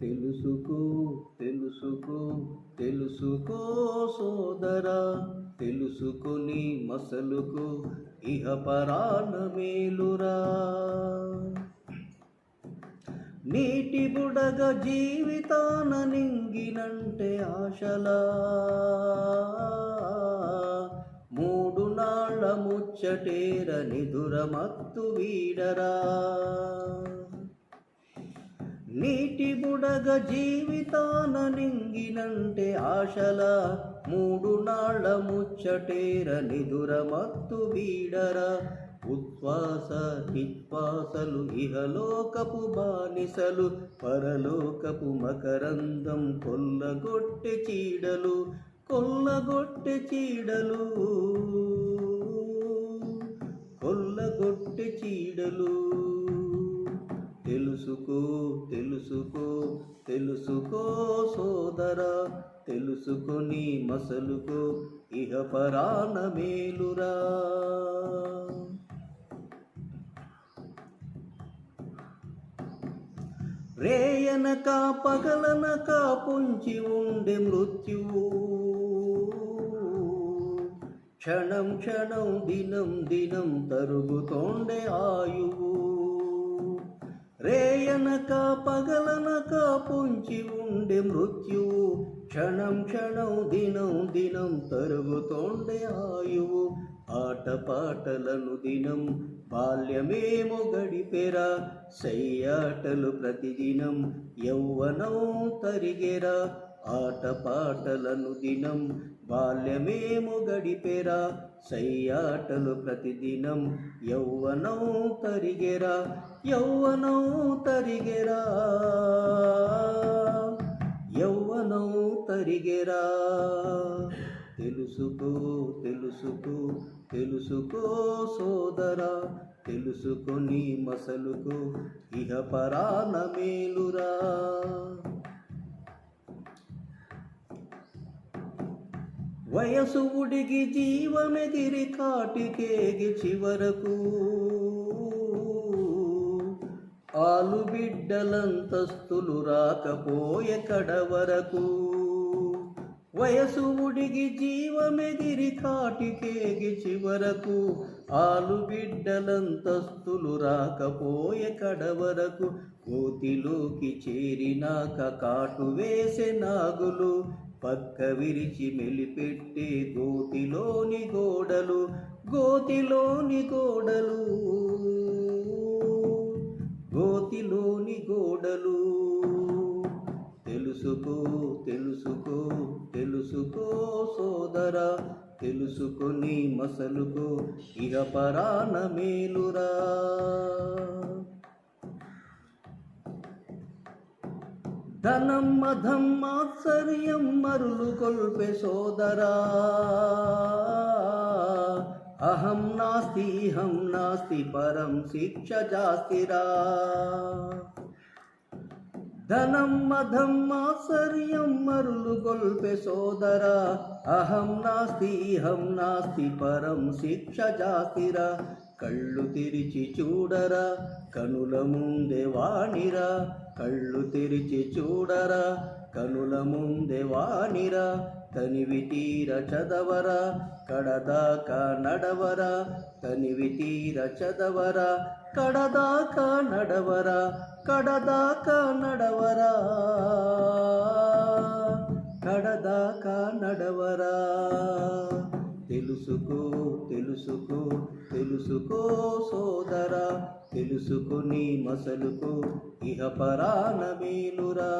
తెలుసుకో తెలుసుకో తెలుసుకో సోదరా తెలుసుకొని మసలుకు ఇహ పరాణ మేలురా. నీటి బుడగ జీవితాన నింగినంటే ఆశలా. మూడు నాళ్ళ ముచ్చటేర నిదుర మత్తు వీడరా. నీటి బుడగ జీవితాన నింగినంటే ఆశల మూడు నాళ్ళ ముచ్చటేర నిదుర మత్తు వీడరా. ఉచ్ఛ్వాస నిశ్వాసలు ఇహలోకపు బానిసలు పరలోకపు మకరందం కొల్లగొట్టె చీడలు కొల్లగొట్టె చీడలు. కొల్లగొట్టె చీడలు. తెలుసుకో తెలుసుకో సోదర తెలుసుకొని మసలుకో ఇహ పరాణ మేలురా. రేయనక పగలనక పొంచి ఉండే మృత్యువు. క్షణం క్షణం దినం దినం తరుగుతోండే ఆయువు. రేయనక పగలనక పొంచి ఉండే మృత్యువు క్షణం క్షణం దినం దినం తరుగుతోండే ఆయువు. ఆటపాటలను దినం బాల్యమేమో గడిపెరా సయ్యాటలు ప్రతిదినం యౌవనం తరిగెరా. ఆటపాటలను దినం బాల్యమేము గడిపెరా సయ్యాటలు ప్రతిదినం యౌవనం తరిగెరా యౌవనం తరిగెరా. యౌవనం తరిగెరా. తెలుసుకో తెలుసుకో తెలుసుకో సోదరా తెలుసుకొని మసలుకో ఇహ పరాణ మేలురా. వయసు ఉడిగి జీవమెగిరి కాటికేగి చివరకు. ఆలు బిడ్డలంతస్తులు రాకపోయే కడవరకు వయసు ఉడిగి జీవమెగిరి కాటికేగి చివరకు. ఆలు బిడ్డలంతస్తులు రాకపోయే కడవరకు కోతిలోకి చేరినాక కాటు వేసే నాగులు పక్క విరిచి మెలిపెట్టే గోతిలోని గోడలు గోతిలోని గోడలు. గోతిలోని గోడలు. తెలుసుకో తెలుసుకో తెలుసుకో సోదరా తెలుసుకొని మసలుకో ఇహ పరాణ మేలురా. ధనం మధం మరులు కొల్పే సోదరా. అహం నాస్తి హం నాస్తి పరం శిక్ష జాస్తిరా. ధనం మధం మాత్సర్యం మరులు గొల్పె సోదరా. అహం నాస్తి హం నాస్తి పరం శిక్ష జాస్తిరా. కళ్ళు తెరిచి చూడరా కనుల ముందే వాణిరా కళ్ళు తెరిచి చూడరా కనుల ముందే వాణిరా తనివి తీర చదవరా కడదాకా నడవరా. తనివి తీర చదవరా కడదాకా నడవరా. కడదాకా నడవరా. కడదాకా నడవరా. తెలుసుకో తెలుసుకో తెలుసుకో సోదరా తెలుసుకుని మసలుకు ఇహ పరాణ మేలురా.